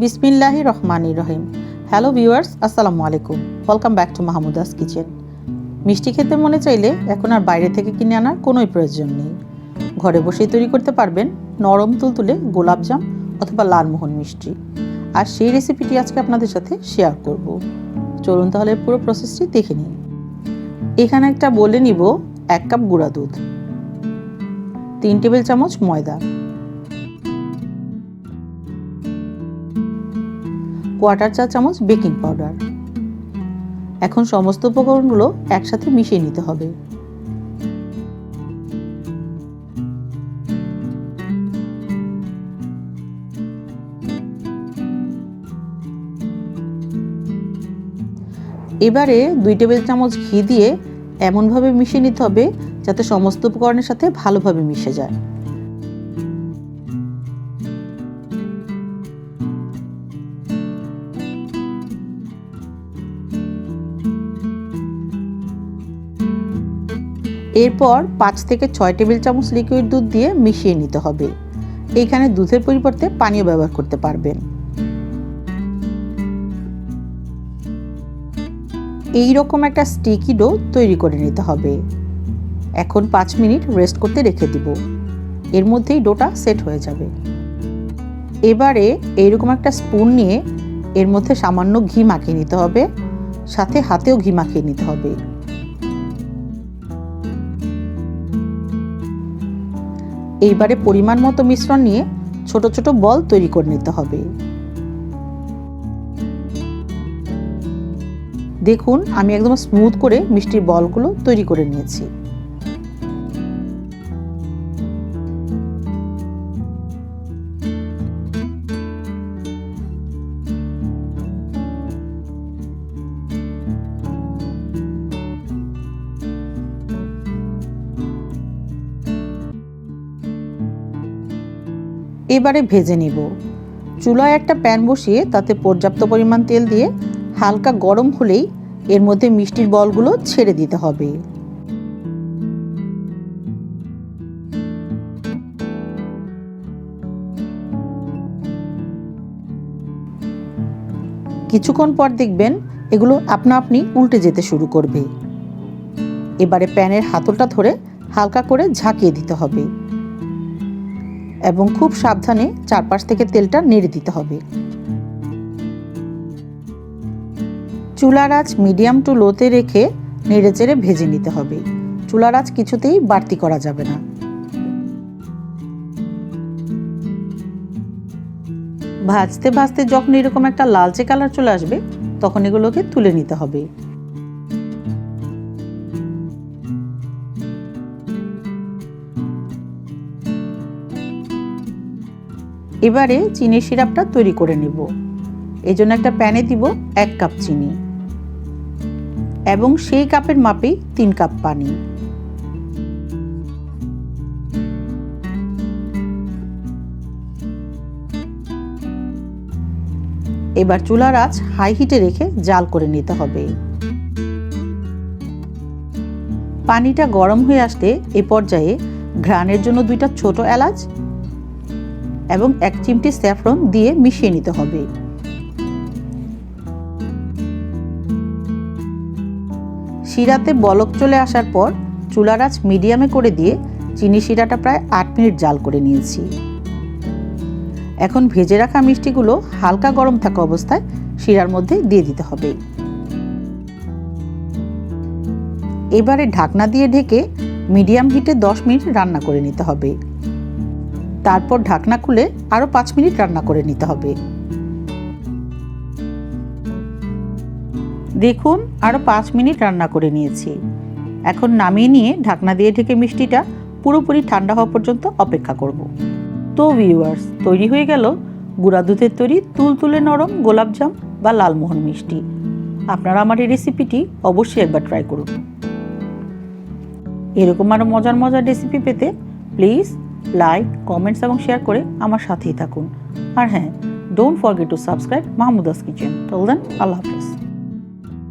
বিসমিল্লাহি রহমানি রহিম। Hello viewers, আসসালামু আলাইকুম। Welcome back to Mahmuda's kitchen মিষ্টি খেতে মনে চাইলে এখন আর বাইরে থেকে কিনে আনার কোনোই প্রয়োজন নেই। ঘরে বসেই তৈরি করতে পারবেন নরম তুলতুলে গোলাপজাম অথবা লালমোহন মিষ্টি। আর সেই রেসিপিটি আজকে আপনাদের সাথে শেয়ার করব। চলুন তাহলে পুরো প্রসেসটি দেখে নিন এখানে একটা বলে নিব এক কাপ গুঁড়া দুধ, তিন টেবিল চামচ ময়দা কোয়ার্টার চা চামচ বেকিং পাউডার এখন সমস্ত উপকরণগুলো একসাথে মিশিয়ে নিতে হবে। এবারে দুই টেবিল চামচ ঘি দিয়ে এমনভাবে মিশিয়ে নিতে হবে যাতে সমস্ত উপকরণের সাথে ভালোভাবে মিশে যায়। এরপর পাঁচ থেকে ছয় টেবিল চামচ লিকুইড দুধ দিয়ে মিশিয়ে নিতে হবে। এইখানে দুধের পরিবর্তে পানীয় ব্যবহার করতে পারবেন। এই রকম একটা স্টিকি ডো তৈরি করে নিতে হবে। এখন পাঁচ মিনিট রেস্ট করতে রেখে দিব। এর মধ্যেই ডোটা সেট হয়ে যাবে। এবারে এইরকম একটা স্পুন নিয়ে এর মধ্যে সামান্য ঘি মাখিয়ে নিতে হবে। সাথে হাতেও ঘি মাখিয়ে নিতে হবে। এইবারে পরিমাণ মতো মিশ্রণ নিয়ে ছোট ছোট বল তৈরি করে নিতে হবে। দেখুন, আমি একদম স্মুথ করে মিষ্টির বলগুলো তৈরি করে নিয়েছি। এবারে ভেজে নিব। চুলায় একটা প্যান বসিয়ে তাতে পর্যাপ্ত পরিমাণ তেল দিয়ে হালকা গরম হলেই এর মধ্যে মিষ্টির বলগুলো ছেড়ে দিতে হবে। কিছুক্ষণ পর দেখবেন এগুলো আপনা আপনি উল্টে যেতে শুরু করবে। এবারে প্যানের হাতলটা ধরে হালকা করে ঝাঁকিয়ে দিতে হবে। এবং খুব সাবধানে চারপাশ থেকে তেলটা নেড়ে দিতে হবে। চুলার আঁচ মিডিয়াম টু লোতে রেখে নেড়ে চেড়ে ভেজে নিতে হবে। চুলার আঁচ কিছুতেই বাড়তি করা যাবে না। ভাজতে ভাজতে যখন এরকম একটা লালচে কালার চলে আসবে, তখন এগুলোকে তুলে নিতে হবে। এবারে চিনির সিরাপটা তৈরি করে নেব। এই জন্য একটা প্যানে দিব এক কাপ চিনি এবং সেই কাপের মাপেই তিন কাপ পানি। এবার চুলার আঁচ হাই হিটে রেখে জাল করে নিতে হবে। পানিটা গরম হয়ে আসতে এ পর্যায়ে ঘ্রাণের জন্য দুইটা ছোট এলাচ এবং এক চিমটি স্যাফরন দিয়ে মিশিয়ে নিতে হবে। শিরাতে বলক চলে আসার পর চুলার আঁচ মিডিয়ামে করে দিয়ে চিনি শিরাটা প্রায় আট মিনিট জাল করে নিয়েছি। এখন ভেজে রাখা মিষ্টিগুলো হালকা গরম থাকা অবস্থায় শিরার মধ্যে দিয়ে দিতে হবে। এবারে ঢাকনা দিয়ে ঢেকে মিডিয়াম হিটে দশ মিনিট রান্না করে নিতে হবে। তারপর ঢাকনা খুলে আরও পাঁচ মিনিট রান্না করে নিতে হবে। দেখুন আরও পাঁচ মিনিট রান্না করে নিয়েছি। এখন নামিয়ে নিয়ে ঢাকনা দিয়ে ঢেকে মিষ্টিটা পুরোপুরি ঠান্ডা হওয়া পর্যন্ত অপেক্ষা করব। তো ভিউয়ার্স তৈরি হয়ে গেল গুঁড়া দুধের তৈরি তুলতুলে নরম গোলাপজাম বা লালমোহন মিষ্টি। আপনারা আমার এই রেসিপিটি অবশ্যই একবার ট্রাই করুন। এরকম আরও মজার মজার রেসিপি পেতে প্লিজ লাইক কমেন্টস এবং শেয়ার করে আমার সাথেই থাকুন। আর হ্যাঁ don't forget to subscribe Mahmuda's kitchen till then আল্লাহ হাফেজ।